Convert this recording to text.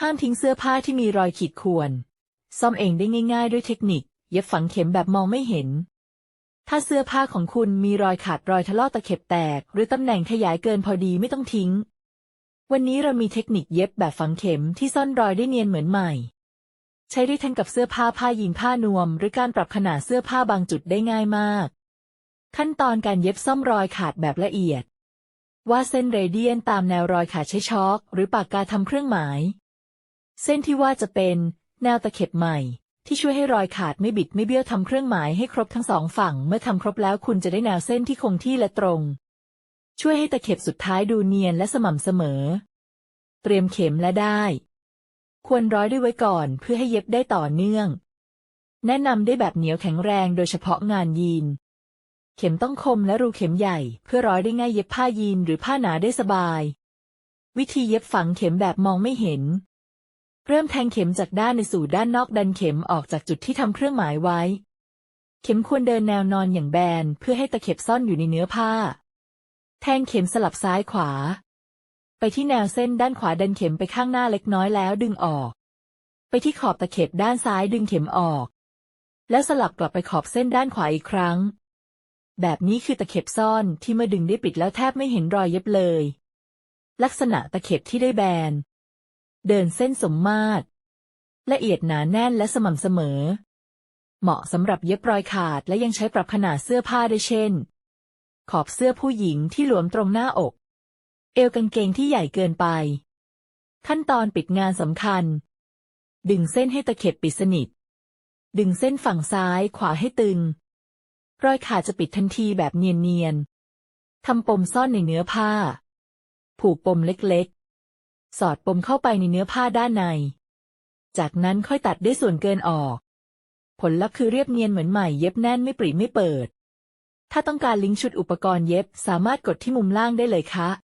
ห้ามทิ้งเสื้อผ้าที่มีรอยขีดข่วน ซ่อมเองได้ง่าย ๆ ด้วยเทคนิค เย็บฝังเข็มแบบมองไม่เห็น ถ้าเสื้อผ้าของคุณมีรอยขาดรอยทะลอกตะเข็บแตก หรือตำแหน่งขยายเกินพอดีไม่ต้องทิ้ง วันนี้เรามีเทคนิคเย็บแบบฝังเข็มที่ซ่อนรอยได้เนียนเหมือนใหม่ ใช้ได้ทั้งกับเสื้อผ้าผ้ายีนผ้านวม หรือการปรับขนาดเสื้อผ้าบางจุดได้ง่ายมาก ขั้นตอนการเย็บซ่อมรอยขาดแบบละเอียดวาดเส้นเรเดียนตามแนวรอยขาดใช้ช็อกหรือปากกาทำเครื่องหมาย เส้นที่ว่าจะเป็นแนวตะเข็บใหม่ ที่ช่วยให้รอยขาดไม่บิดไม่เบี้ยวทำเครื่องหมายให้ครบทั้งสองฝั่ง เมื่อทำครบแล้วคุณจะได้แนวเส้นที่คงที่และตรง ช่วยให้ตะเข็บสุดท้ายดูเนียนและสม่ำเสมอ เตรียมเข็มและได้ ควรร้อยด้วยไว้ก่อนเพื่อให้เย็บได้ต่อเนื่อง แนะนำได้แบบเหนียวแข็งแรงโดยเฉพาะงานยีน เข็มต้องคมและรูเข็มใหญ่ เพื่อร้อยได้ง่ายเย็บผ้ายีนหรือผ้าหนาได้สบาย วิธีเย็บฝังเข็มแบบมองไม่เห็น เริ่มแทงเข็มจากด้านในสู่ด้านนอกดันเข็มออกจากจุดที่ทำเครื่องหมายไว้ เข็มควรเดินแนวนอนอย่างแบนเพื่อให้ตะเข็บซ่อนอยู่ในเนื้อผ้า แทงเข็มสลับซ้ายขวา ไปที่แนวเส้นด้านขวาดันเข็มไปข้างหน้าเล็กน้อยแล้วดึงออก ไปที่ขอบตะเข็บด้านซ้ายดึงเข็มออก แล้วสลับกลับไปขอบเส้นด้านขวาอีกครั้ง แบบนี้คือตะเข็บซ่อนที่เมื่อดึงได้ปิดแล้วแทบไม่เห็นรอยเย็บเลย ลักษณะตะเข็บที่ได้แบน เดินเส้นสมมาตร ละเอียดหนาแน่นและสม่ำเสมอ เหมาะสำหรับเย็บรอยขาดและยังใช้ปรับขนาดเสื้อผ้าได้เช่น ขอบเสื้อผู้หญิงที่หลวมตรงหน้าอก เอวกางเกงที่ใหญ่เกินไป ขั้นตอนปิดงานสำคัญ ดึงเส้นให้ตะเข็บปิดสนิท ดึงเส้นฝั่งซ้ายขวาให้ตึง รอยขาดจะปิดทันทีแบบเนียนๆทำปมซ่อนในเนื้อผ้า ผูกปมเล็กๆ สอดปมเข้าไปในเนื้อผ้าด้านใน จากนั้นค่อยตัดด้วยส่วนเกินออก ผลลัพธ์คือเรียบเนียนเหมือนใหม่เย็บแน่นไม่ปริไม่เปิด ถ้าต้องการลิงก์ชุดอุปกรณ์เย็บสามารถกดที่มุมล่างได้เลยค่ะ